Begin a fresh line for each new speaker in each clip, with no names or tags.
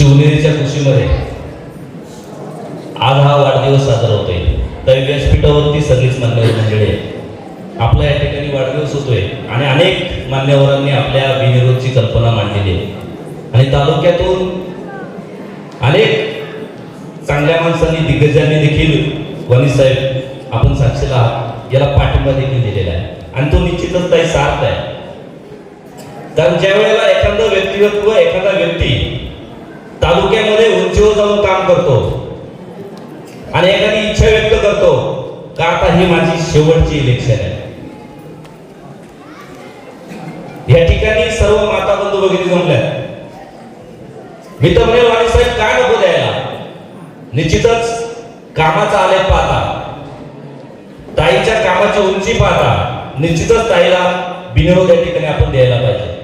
शिवनेरीच्या कृषीमध्ये आज हा वाढदिवस साजरा होतोय. तर व्यासपीठावरती सगळीच मान्यवर मंडळी आपल्या या ठिकाणी वाढदिवस होतोय आणि अनेक मान्यवरांनी आपल्या विनिरोधची कल्पना मांडलेली आहे. आणि तालुक्यातून अनेक चांगल्या माणसांनी दिग्गजांनी देखील वनी साहेब आपण साक्षीला याला पाठिंबा देखील दिलेला आहे. आणि तो निश्चितच काही सार्थ आहे. कारण ज्या वेळेला एखादं व एखादा व्यक्ती तालुक्यामध्ये उंचीवर जाऊन काम करतो. आणि एखादी इच्छा व्यक्त करतो का आता ही माझी शेवटची इलेक्शन आहे? या ठिकाणी सर्व माता बंधू वगैरे जमल्या मी तर म्हणेल वाणी साहेब काय नको द्यायला? निश्चितच कामाचा आलेख पाहता. ताईच्या कामाची उंची पाहता. निश्चितच ताईला बिनरोध या ठिकाणी आपण द्यायला पाहिजे.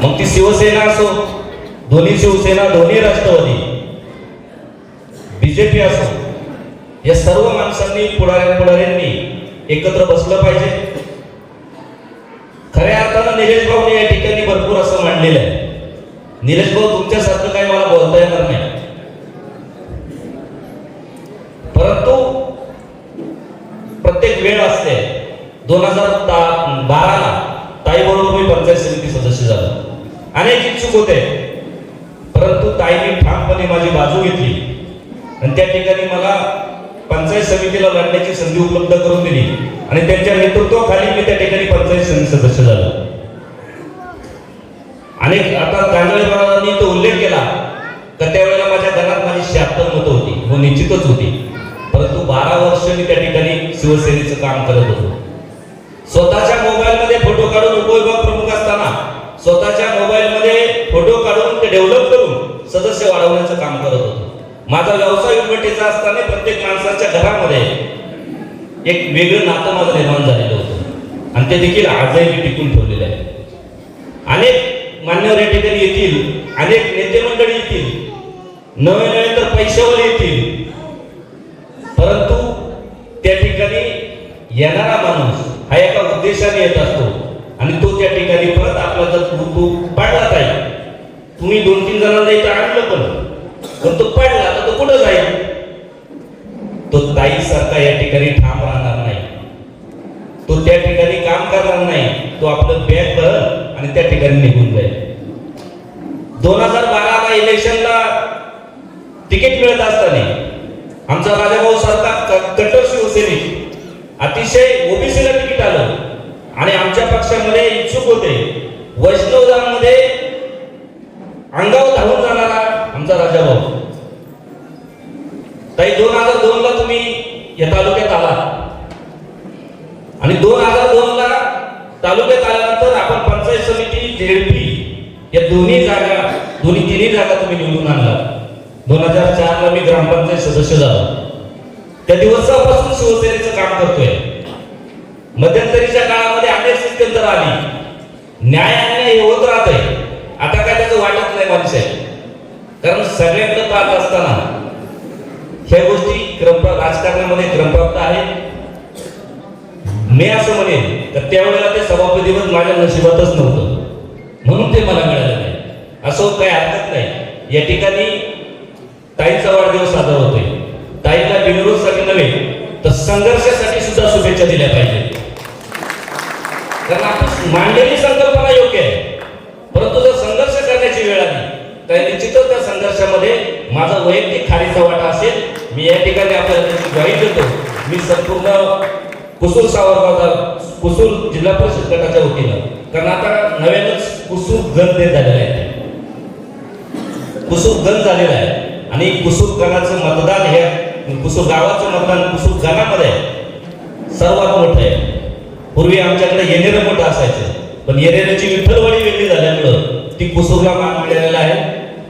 मग ती शिवसेना असो दोन्ही शिवसेना दोन्ही राष्ट्रवादी बीजेपी असो या सर्व माणसांनी पुढाऱ्या पुढाऱ्यांनी एकत्र बसलं पाहिजे. खऱ्या अर्थानं निलेश भाऊने या ठिकाणी भरपूर असं मांडलेलं आहे. निलेश भाऊ तुमच्यासारखं काही मला बोलता येणार नाही. परंतु प्रत्येक वेळ असते. दोन हजार बाराला ताई बरोबर मी पंचायत समिती सदस्य झालो अनेक इच्छुक होते. परंतु ताईने ठामपणे माझी बाजू घेतली. आणि त्या ठिकाणी मला पंचायत समितीला लढण्याची संधी उपलब्ध करून दिली. आणि त्यांच्या नेतृत्वाखाली मी त्या ठिकाणी पंचायत समिती सदस्य झालो. आणि आता गांजाळे महाराजांनी तो उल्लेख केला तर त्यावेळेला माझ्या घरात माझी शहात्तर मतं होती. व निश्चितच होती. परंतु बारा वर्ष मी त्या ठिकाणी शिवसेनेचं काम करत होतो. स्वतःच्या मोबाईलमध्ये फोटो काढून उपविभाग प्रमुख असताना स्वतःच्या वाढवण्याचं काम करत होतो. माझा व्यवसाय उद्घाटीचा असताना प्रत्येक माणसाच्या घरामध्ये एक वेगळं नातं माझं निर्माण झालेलं होतं. आणि ते देखील आजही मी टिकून ठेवलेलं आहे. अनेक मान्यवर या ठिकाणी येतील अनेक नेते मंडळी येतील नवे नवे तर पैशावर येतील. परंतु त्या ठिकाणी येणारा माणूस हा एका उद्देशाने येत असतो. आणि तो त्या ठिकाणी परत आपला जर तो पाडला जाईल तुम्ही दोन तीन जणांना पण. पण तो पडला तर तो कुठं जाईल? तो ताई सारखा या ठिकाणी ठाम राहणार नाही. तो त्या ठिकाणी काम करणार नाही. तो आपलं बॅग आणि त्या ठिकाणी निघून जाईल. दोन हजार बाराला इलेक्शनला तिकीट मिळत असताना आमचा राजाभाऊ सरकार कट्टर शिवसैनिक अतिशय ओबीसीला तिकीट आलं. आणि आमच्या पक्षामध्ये इच्छुक होते. वैष्णवदामध्ये अंगावर होता राजा भाऊ. ताई दोन हजार दोन ला तुम्ही या तालुक्यात आला. आणि दोन हजार दोन ला तालुक्यात आल्यानंतर आपण पंचायत समिती झेडपी या दोन्ही जागा दोन्ही तिन्ही जागा तुम्ही निवडून आणला. दोन हजार चार ला मी ग्रामपंचायत सदस्य झालो. त्या दिवसापासून शिवसेनेचं काम करतोय. मध्यंतरीच्या काळामध्ये अनेक स्थित्यंतर आली. न्याय अन्याय हे होत राहतंय. आता काय त्याचं वाटत नाही माणसे कारण सगळ्यांचं पाहत असताना ह्या गोष्टी क्रमप्रा राजकारणामध्ये क्रमप्राप्त आहेत. मी असं म्हणेन तर त्यावेळेला ते सभापतीपद माझ्या नशिबातच नव्हतं. म्हणून ते मला मिळालं नाही. असं काही हरकत नाही. या ठिकाणी ताईचा वाढदिवस साजरा होतोय. ताईला बिनविरोधसाठी नव्हे तर संघर्षासाठी सुद्धा शुभेच्छा दिल्या पाहिजे कारण आपण मांडलेली संकल्पना योग्य आहे. परंतु जर तर निश्चितच त्या संघर्षामध्ये माझा वैयक्तिक खारीचा वाटा असेल मी या ठिकाणी आपल्याला ग्वाही देतो. मी संपूर्ण कुसूर सावरगावचा कुसूर जिल्हा परिषद गटाच्या वतीनं कारण आता नव्यानंच कुसूर गण देत झालेलं आहे. कुसूर गण झालेला आहे. आणि कुसूर गणाचं मतदान हे कुसूर गावाचं मतदान कुसूर गणामध्ये सर्वात मोठं आहे. पूर्वी आमच्याकडे येणेरं मोठं असायचं पण येणेऱ्याची विठ्ठलवाडी वेगळी झाल्यामुळं ती कुसूरला मान मिळालेला आहे.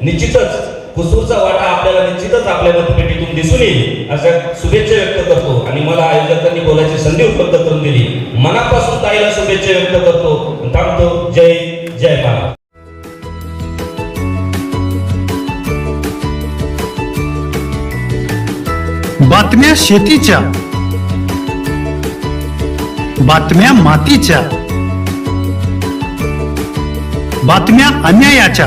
निश्चितच कुसूरचा वाटा आपल्याला निश्चितच आपल्या मतपेटीतून दिसून येईल अशा शुभेच्छा व्यक्त करतो. आणि मला आयोजकांनी बोलायची संधी उपलब्ध करून दिली. मनापासून ताईला शुभेच्छा व्यक्त करतो. थांबतो. जय जय महाराज.
बातम्या शेतीच्या बातम्या मातीच्या बातम्या अन्यायाच्या.